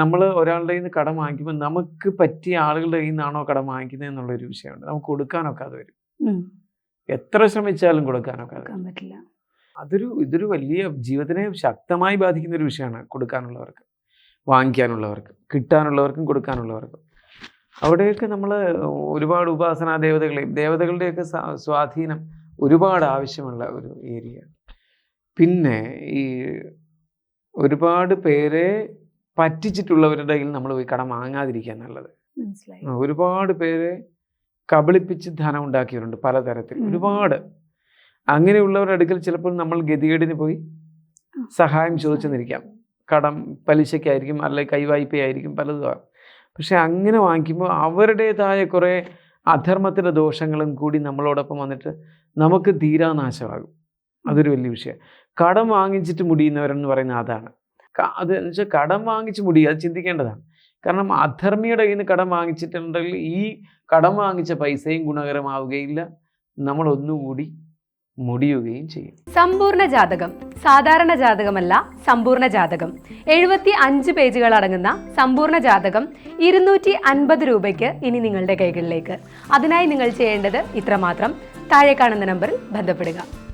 നമ്മൾ ഒരാളുടെ കയ്യിൽ നിന്ന് കടം വാങ്ങിക്കുമ്പോൾ നമുക്ക് പറ്റിയ ആളുകളുടെ കയ്യിൽ നിന്നാണോ കടം വാങ്ങിക്കുന്നത് എന്നുള്ളൊരു വിഷയമുണ്ട്. നമുക്ക് കൊടുക്കാനൊക്കെ അത് വരും എത്ര ശ്രമിച്ചാലും കൊടുക്കാനൊക്കെ പറ്റില്ല. അതൊരു ഇതൊരു വലിയ ജീവിതത്തിനെ ശക്തമായി ബാധിക്കുന്ന ഒരു വിഷയമാണ് കൊടുക്കാനുള്ളവർക്ക് വാങ്ങിക്കാനുള്ളവർക്ക് കിട്ടാനുള്ളവർക്കും കൊടുക്കാനുള്ളവർക്കും. അവിടെയൊക്കെ നമ്മൾ ഒരുപാട് ഉപാസനാ ദേവതകളെയും ദേവതകളുടെയൊക്കെ സ്വാധീനം ഒരുപാട് ആവശ്യമുള്ള ഒരു ഏരിയ പിന്നെ ഈ ഒരുപാട് പേരെ പറ്റിച്ചിട്ടുള്ളവരുടെ കയ്യിൽ നമ്മൾ പോയി കടം വാങ്ങാതിരിക്കുക നല്ലത്. ഒരുപാട് പേര് കബളിപ്പിച്ച് ധനം ഉണ്ടാക്കിയവരുണ്ട് പലതരത്തിൽ. ഒരുപാട്. അങ്ങനെയുള്ളവരുടെ അടുക്കൽ ചിലപ്പോൾ നമ്മൾ ഗതികേടിന് പോയി സഹായം ചോദിച്ചെന്നിരിക്കാം കടം പലിശയ്ക്കായിരിക്കും അല്ലെങ്കിൽ കൈവായ്പയായിരിക്കും പലതും. പക്ഷെ അങ്ങനെ വാങ്ങിക്കുമ്പോൾ അവരുടേതായ കുറേ അധർമ്മത്തിന്റെ ദോഷങ്ങളും കൂടി നമ്മളോടൊപ്പം വന്നിട്ട് നമുക്ക് തീരാനാശമാകും. അതൊരു വലിയ വിഷയം. കടം വാങ്ങിച്ചിട്ട് മുടിയുന്നവരെന്ന് പറയുന്നത് അതാണ്. അത് വെച്ചാൽ കടം വാങ്ങിച്ച് മുടി അത് ചിന്തിക്കേണ്ടതാണ്. കാരണം അധർമ്മിയുടെ കയ്യിൽ നിന്ന് കടം വാങ്ങിച്ചിട്ടുണ്ടെങ്കിൽ ഈ കടം വാങ്ങിച്ച പൈസയും ഗുണകരമാവുകയില്ല. നമ്മൾ ഒന്നുകൂടി മുടിയുകയും ചെയ്യും. സമ്പൂർണ ജാതകം സാധാരണ ജാതകമല്ല സമ്പൂർണ ജാതകം. എഴുപത്തി അഞ്ച് പേജുകൾ അടങ്ങുന്ന സമ്പൂർണ ജാതകം ഇരുന്നൂറ്റി അൻപത് രൂപയ്ക്ക് ഇനി നിങ്ങളുടെ കൈകളിലേക്ക്. അതിനായി നിങ്ങൾ ചെയ്യേണ്ടത് ഇത്രമാത്രം. താഴെ കാണുന്ന നമ്പറിൽ ബന്ധപ്പെടുക.